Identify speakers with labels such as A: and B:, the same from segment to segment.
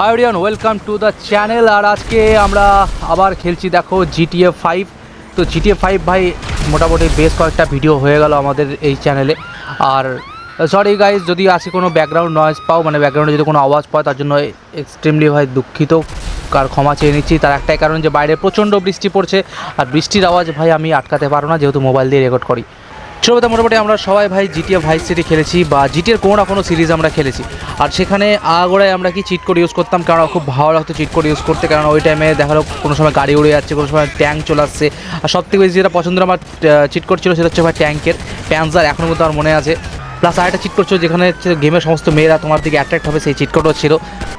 A: High অডিয়ান welcome to the channel আর আজকে আমরা আবার খেলছি, দেখো জিটিএ ফাইভ তো জিটিএ ফাইভ ভাই, মোটামুটি বেশ কয়েকটা ভিডিও হয়ে গেল আমাদের এই চ্যানেলে আর সরি গাইজ যদি আজকে কোনো ব্যাকগ্রাউন্ড নয়েজ পাও মানে ব্যাকগ্রাউন্ডে যদি কোনো আওয়াজ পাও, তার জন্য এক্সট্রিমলি ভাই দুঃখিত। কার ক্ষমা চেয়ে নিচ্ছি, তার একটাই কারণ যে বাইরে প্রচণ্ড বৃষ্টি পড়ছে। আর বৃষ্টির আওয়াজ ভাই আমি আটকাতে পারো না, যেহেতু মোবাইল দিয়ে রেকর্ড করি। ছোটোবেলা মোটামুটি আমরা সবাই ভাই জিটিএ ভাইস সিটি খেলেছি বা জিটিএর কোনো না কোনো সিরিজ আমরা খেলেছি। আর সেখানে আগোড়ায় আমরা কি চিট কোড ইউজ করতাম, কারণ খুব ভালো লাগতো চিট কোড ইউজ করতে, কারণ ওই টাইমে দেখা গেলো কোনো সময় গাড়ি উড়ে যাচ্ছে, কোনো সময় ট্যাঙ্ক চলে আসছে। আর সবথেকে বেশি যেটা পছন্দ আমার চিট কোড ছিল সেটা হচ্ছে ভাই ট্যাঙ্কের প্যান্সার এখনও কিন্তু আমার মনে আছে। প্লাস আরেকটা চিট করছ যেখানে হচ্ছে গেমের সমস্ত মেয়েরা তোমার দিকে অ্যাট্রাক্ট হবে, সেই চিটকোডও ছিল।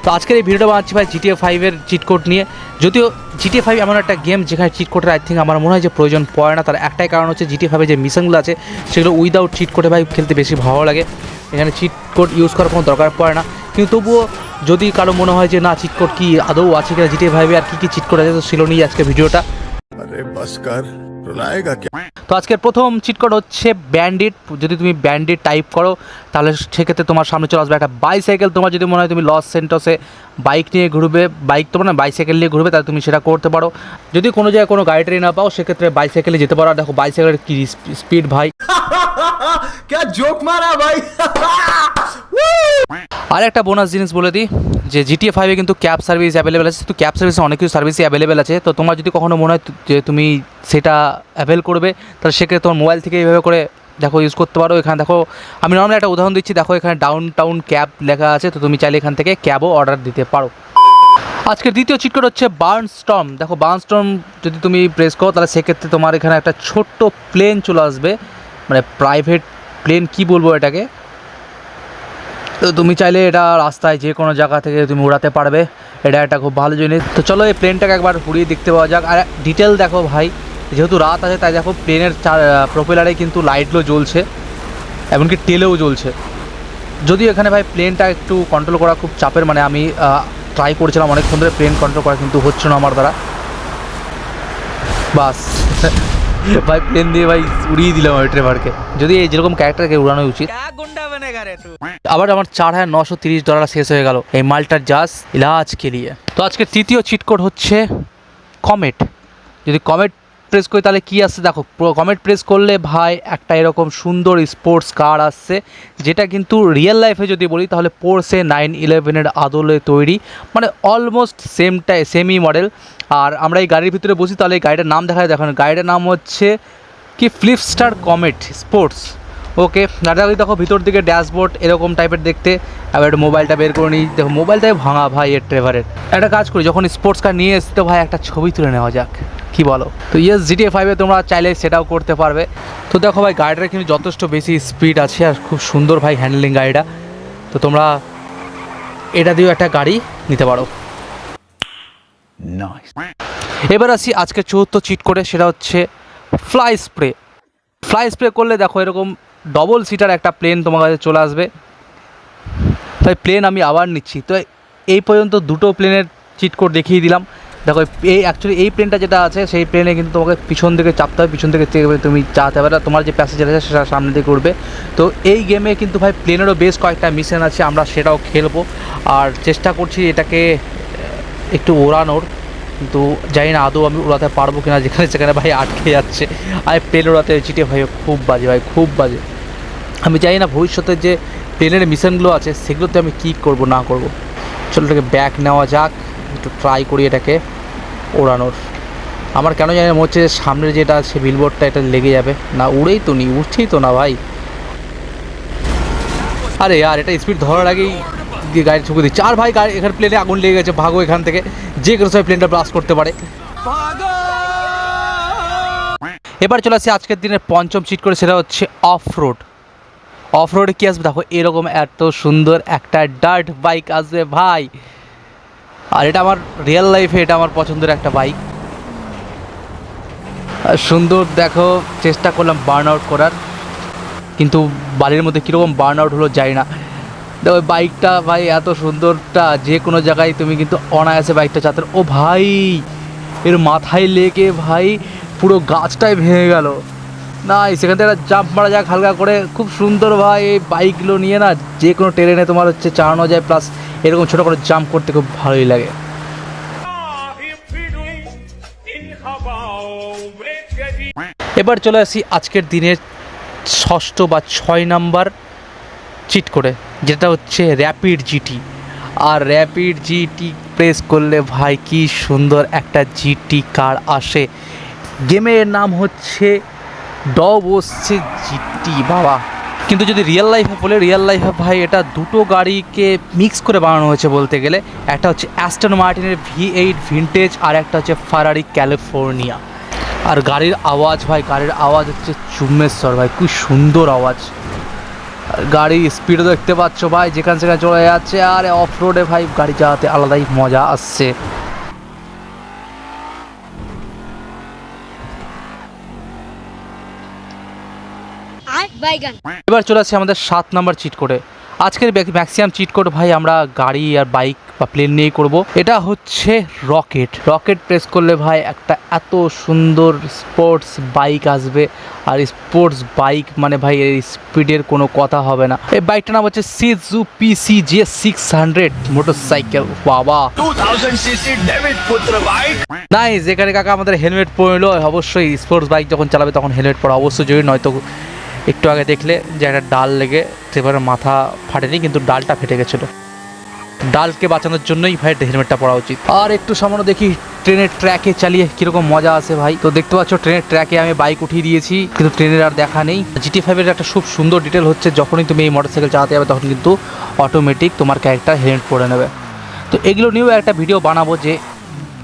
A: তো আজকের এই ভিডিওটা বানাচ্ছি ভাই জিটিএ ফাইভের চিটকোড নিয়ে। যদিও জিটিএ ফাইভ এমন একটা গেম যেখানে চিটকোডের আই থিঙ্ক আমার মনে হয় যে প্রয়োজন পড়ে না। তার একটাই কারণ হচ্ছে জিটিএ ফাইভে যে মিশনগুলো আছে, সেগুলো উইদাউট চিটকোডে ভাই খেলতে বেশি ভালো লাগে। এখানে চিটকোড ইউজ করার কোনো দরকার পড়ে না। কিন্তু তবুও যদি কারও মনে হয় যে না চিটকোড কি আদৌ আছে কিনা জিটিএ ফাইভে আর কী কী চিটকোড আছে, তো ছিল নিয়ে আজকে ভিডিওটা
B: আরে
A: তো আজকের প্রথম চিটকট হচ্ছে ব্যান্ডিট যদি তুমি ব্যান্ডিট টাইপ করো তাহলে সেক্ষেত্রে তোমার সামনে চলে আসবে একটা বাইসাইকেল তোমার যদি মনে হয় তুমি লস সেন্টসে বাইক নিয়ে ঘুরবে বাইক তোমার না বাইসাইকেল নিয়ে ঘুরবে তাহলে তুমি সেটা করতে পারো। যদি কোনো জায়গায় কোনো গাড়ি টাড়ি না পাও সেক্ষেত্রে বাইসাইকেলে যেতে পারো। দেখো বাইসাইকেলের কি স্পিড ভাই।
C: জোক মারা ভাই?
A: আর একটা বোনাস জিনিস বলে দিই, যে জিটিএ ফাইভে কিন্তু ক্যাব সার্ভিস অ্যাভেলেবেল আছে, তো ক্যাব সার্ভিসে অনেক কিছু সার্ভিসই অ্যাভেলেবেল আছে। তো তোমার যদি কখনো মনে হয় যে তুমি সেটা অ্যাভেল করবে, তাহলে সেক্ষেত্রে তোমার মোবাইল থেকে এইভাবে করে দেখো ইউজ করতে পারো। এখানে দেখো, আমি নর্মালি একটা উদাহরণ দিচ্ছি, দেখো এখানে ডাউন টাউন ক্যাব লেখা আছে, তো তুমি চাইলে এখান থেকে ক্যাবও অর্ডার দিতে পারো। আজকের দ্বিতীয় চিটকোড হচ্ছে বার্ন স্টর্ম দেখো বার্ন স্টর্ম যদি তুমি প্রেস করো, তাহলে সেক্ষেত্রে তোমার এখানে একটা ছোট্ট প্লেন চলে আসবে। মানে প্রাইভেট প্লেন কি বলব এটাকে? তো তুমি চাইলে এটা রাস্তায় যে কোনো জায়গা থেকে তুমি উড়াতে পারবে। এটা একটা খুব ভালো জিনিস। তো চলো এই প্লেনটাকে একবার উড়িয়ে দেখতে পাওয়া যাক। আর ডিটেল দেখো ভাই, যেহেতু রাত আছে, তাই দেখো প্লেনের প্রোপেলারে কিন্তু লাইটগুলো জ্বলছে, এমনকি টেলেও জ্বলছে। যদিও এখানে ভাই প্লেনটা একটু কন্ট্রোল করা খুব চাপের মানে আমি ট্রাই করেছিলাম অনেকক্ষণ ধরে প্লেন কন্ট্রোল করা কিন্তু হচ্ছে না আমার দ্বারা। বাস। ভাই প্লেন দিয়ে ভাই উড়িয়ে দিলাম ওই ড্রাইভারকে যদি এই যেরকম ক্যারেক্টারকে উড়ানো উচিত। আবার আমার চার হাজার নশো তিরিশ ডলার শেষ হয়ে গেল। এই মালটার জাস ইলাজ কে লিয়ে তো আজকে তৃতীয় চিট কোড হচ্ছে কমেট। যদি কমেট প্রেস করি তাহলে কী আসছে দেখো কমেট প্রেস করলে ভাই একটা এরকম সুন্দর স্পোর্টস কার আসছে, যেটা কিন্তু রিয়েল লাইফে যদি বলি তাহলে পোর্সে নাইন ইলেভেনের আদলে তৈরি। মানে অলমোস্ট সেমটাই সেমই মডেল আর আমরা এই গাড়ির ভিতরে বসি, তাহলে এই গাড়িটার নাম দেখা। যায় দেখুন গাড়িটার নাম হচ্ছে কি ফ্লিপস্টার কমেট স্পোর্টস ওকে গাড়িটা দেখো ভিতর দিকে ড্যাশবোর্ড এরকম টাইপের দেখতে। আবার একটু মোবাইলটা বের করে নিই। দেখো মোবাইলটাই ভাঙা ভাই এর ড্রাইভারের একটা কাজ করি যখন স্পোর্টস কার নিয়ে এসতে ভাই একটা ছবি তুলে নেওয়া যাক। কি বলো? তো ইয়েস জিটিএ ফাইভে তোমরা চাইলে সেটাও করতে পারবে। তো দেখো ভাই গাড়িটার কিন্তু যথেষ্ট বেশি স্পিড আছে আর খুব সুন্দর ভাই হ্যান্ডেলিং গাড়িটা। তো তোমরা এটা দিয়েও একটা গাড়ি নিতে পারো। এবার আসি আজকে চতুর্থ চিট করে সেটা হচ্ছে ফ্লাই স্প্রে ফ্লাই স্প্রে করলে দেখো এরকম ডবল সিটার একটা প্লেন তোমার কাছে চলে আসবে। তাই প্লেন আমি আবার নিচ্ছি। তো এই পর্যন্ত দুটো প্লেনের চিট কোড দেখিয়ে দিলাম। দেখো, এই অ্যাকচুয়ালি এই প্লেনটা যেটা আছে, সেই প্লেনে কিন্তু তোমাকে পিছন দিকে চাপতে হবে। পিছন থেকে তুমি চাতে পারবে তোমার যে প্যাসেঞ্জার আছে, সেটা সামনে দিকে উঠবে তো এই গেমে কিন্তু ভাই প্লেনেরও বেশ কয়েকটা মিশন আছে, আমরা সেটাও খেলব। আর চেষ্টা করছি এটাকে একটু ওড়ানোর। কিন্তু জানি না আদৌ আমি উড়াতে পারব কিনা, যেখানে সেখানে ভাই আটকে যাচ্ছে। আর প্লেন উড়াতে চিটে ভাই খুব বাজে ভাই, খুব বাজে। আমি জানি না ভবিষ্যতে যে প্লেনের মিশনগুলো আছে, সেগুলোতে আমি কী করব, না করব। চলো এটাকে ব্যাক নেওয়া যাক, একটু ট্রাই করি এটাকে ওড়ানোর। আমার কেন জানি মনে হচ্ছে সামনের যেটা আছে বিলবোর্ডটা এটা লেগে যাবে। না, উড়েই তো নি, উঠছেই তো না ভাই। আরে, আর এটা স্পিড ধরার আগেই দিয়ে গাড়ি ঠুকে দিচ্ছে। আর ভাই, গাড়ি এখানে প্লেনে আগুন লেগে গেছে। ভাগো এখান থেকে। যে কোনো সময় প্লেনটা ব্লাস্ট করতে পারে। এবার চলে আসছে আজকের দিনের পঞ্চম চিট করে, সেটা হচ্ছে অফ রোড অফ রোডে কী আসবে? দেখো, এরকম এত সুন্দর একটা ডার্ট বাইক আসবে ভাই। আর এটা আমার রিয়েল লাইফে এটা আমার পছন্দের একটা বাইক সুন্দর, দেখো, চেষ্টা করলাম বার্ন আউট করার। কিন্তু বাড়ির মধ্যে কীরকম বার্ন আউট হলো যাই না। দেখো বাইকটা ভাই এত সুন্দরটা, যে কোনো জায়গায় তুমি কিন্তু অনায়াসে বাইকটা চালাতে ও ভাই, এর মাথায় লেগে ভাই পুরো গাছটাই ভেঙে গেল। না সেখান থেকে জাম্প মারা যাক হালকা করে। খুব সুন্দর ভাই, এই বাইকগুলো নিয়ে না যে কোনো ট্রেনে তোমার হচ্ছে চালানো যায় প্লাস এরকম ছোটো করে জাম্প করতে খুব ভালোই লাগে। এবার চলে আসি আজকের দিনের ষষ্ঠ বা ছয় নাম্বার চিট করে, যেটা হচ্ছে র্যাপিড জিটি আর র্যাপিড জিটি প্রেস করলে ভাই কি সুন্দর একটা জিটি কার আসে। গেমের নাম হচ্ছে ডব হচ্ছে জিটি বাবা। কিন্তু যদি রিয়েল লাইফে বলে রিয়েল লাইফে ভাই এটা দুটো গাড়িকে মিক্স করে বানানো হয়েছে বলতে গেলে, একটা হচ্ছে অ্যাস্টন মার্টিনের ভি এইট ভিনটেজ আর একটা হচ্ছে ফারারি ক্যালিফোর্নিয়া আর গাড়ির আওয়াজ ভাই, গাড়ির আওয়াজ হচ্ছে চুম্বেশ্বর ভাই খুব সুন্দর আওয়াজ। গাড়ির স্পিডও দেখতে পাচ্ছ ভাই যেখান সেখানে চলে যাচ্ছে আর অফ রোডে ভাই গাড়ি চালাতে আলাদাই মজা আসছে। এবার চলে আসছে আমাদের সাত নাম্বার চিট কোডে আজকের ম্যাক্সিমাম চিট কোড ভাই আমরা গাড়ি আর বাইক বা প্লেন নিয়েই করব। এটা হচ্ছে রকেট। রকেট প্রেস করলে ভাই একটা এত সুন্দর স্পোর্টস বাইক আসবে। আর স্পোর্টস বাইক মানে ভাই এর স্পিডের কোনো কথা হবে না। এই বাইকটার নাম হচ্ছে সিজু PC J six hundred motorcycle বাবা। নাইস এখানে কাকা আমাদের হেলমেট পরে অবশ্যই স্পোর্টস বাইক যখন চালাবে তখন হেলমেট পরা। অবশ্যই জরুরি নয়তো একটু আগে দেখলে যে একটা ডাল লেগে সেবারে মাথা ফাটেনি কিন্তু ডালটা ফেটে গেছিল। ডালকে বাঁচানোর জন্যই ভাই হেলমেটটা পরা উচিত। আর একটু সামান্য দেখি ট্রেনের ট্র্যাকে চালিয়ে কীরকম মজা আছে ভাই। তো দেখতে পাচ্ছ ট্রেনের ট্র্যাকে আমি বাইক উঠিয়ে দিয়েছি কিন্তু ট্রেনের আর দেখা নেই। জিটি ফাইভের একটা খুব সুন্দর ডিটেল হচ্ছে যখনই তুমি এই মোটরসাইকেল চালাতে যাবে তখন কিন্তু অটোমেটিক তোমার ক্যারেক্টার হেলমেট পরে নেবে। তো এগুলো নিয়েও একটা ভিডিও বানাবো যে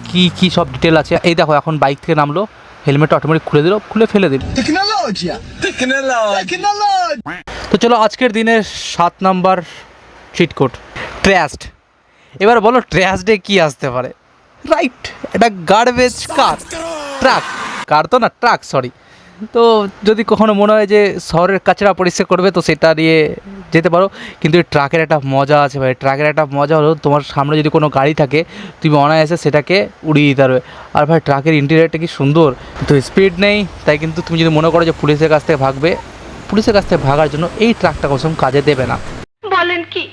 A: কি কি সব ডিটেল আছে। এই দেখো এখন বাইক থেকে নামলো হেলমেট অটোমেটিক খুলে দিল খুলে ফেলে দিল। তো চলো আজকের দিনের সাত নাম্বার চিটকোট ট্র্যাস্ট এবার বলো ট্র্যাস্টে কি আসতে পারে? রাইট এটা গার্বেজ কার ট্রাক কার তো না ট্রাক সরি তো যদি কখনো মনে হয় যে শহরের কাচরা পরিষ্কার করবে তো সেটা নিয়ে যেতে পারো। কিন্তু এই ট্রাকের একটা মজা আছে ভাই। ট্রাকের একটা মজা হলো তোমার সামনে যদি কোনো গাড়ি থাকে তুমি অনায়াসে সেটাকে উড়িয়ে দিতে পারবে। আর ভাই ট্রাকের ইন্টেরিয়ারটা কি সুন্দর। তো স্পিড নেই তাই কিন্তু তুমি যদি মনে করো যে পুলিশের কাছ থেকে ভাগবে পুলিশের কাছ থেকে ভাগার জন্য এই ট্রাকটা কসম কাজে দেবে না।
D: বলেন কি?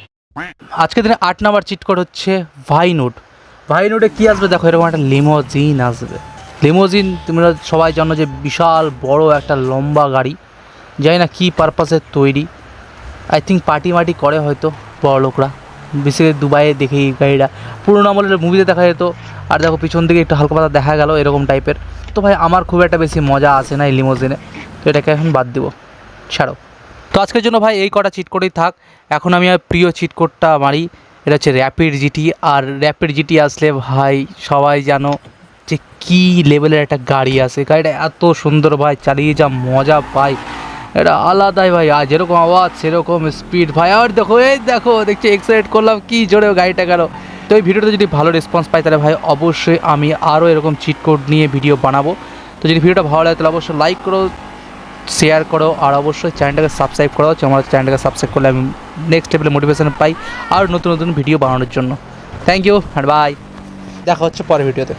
A: আজকের দিনে আট নাম্বার চিট কোড হচ্ছে ভাইনুড ভাইনুডে কি আসবে? দেখো এরকম একটা লিমোজিন আসবে। লিমোজিন তোমরা সবাই জানো যে বিশাল বড় একটা লম্বা গাড়ি। জানি না কী পারপাসে তৈরি। আই থিঙ্ক পার্টি মার্টি করে হয়তো বড় লোকরা। করে দুবাইয়ে দেখি এই গাড়িটা। পুরোনো আমলের মুভিতে দেখা যেত। আর দেখো পিছন দিকে একটু হালকা পাতা দেখা গেল এরকম টাইপের তো ভাই, আমার খুব একটা বেশি মজা আসে না এই লিমোজিনে তো এটাকে এখন বাদ দিব। ছাড়ো। তো আজকের জন্য ভাই এই কটা চিট কোডেই থাক। এখন আমি আর প্রিয় চিট কোডটা মারি। এটা হচ্ছে র্যাপিড জিটি আর র্যাপিড জিটি আসলে ভাই সবাই জানো যে কী লেভেলের একটা গাড়ি আছে। গাড়িটা এত সুন্দর ভাই, চালিয়ে যা, মজা পাই। এটা আলাদাই ভাই, আর যেরকম আওয়াজ, সেরকম স্পিড ভাই। আর দেখো, এই দেখো, দেখছি এক্সাইট করলাম, কি জোরে গাড়িটা গেল। তো এই ভিডিওটা যদি ভালো রেসপন্স পাই, তাহলে ভাই অবশ্যই আমি আরও এরকম চিট কোড নিয়ে ভিডিও বানাবো। তো যদি ভিডিওটা ভালো লাগে, তাহলে অবশ্যই লাইক করো শেয়ার করো, আর অবশ্যই চ্যানেলটাকে সাবস্ক্রাইব করো আমার চ্যানেলটাকে সাবস্ক্রাইব করলে আমি নেক্সট লেভেলে মোটিভেশন পাই, আর নতুন নতুন ভিডিও বানানোর জন্য। থ্যাংক ইউ আর বাই দেখা হচ্ছে পরের ভিডিওতে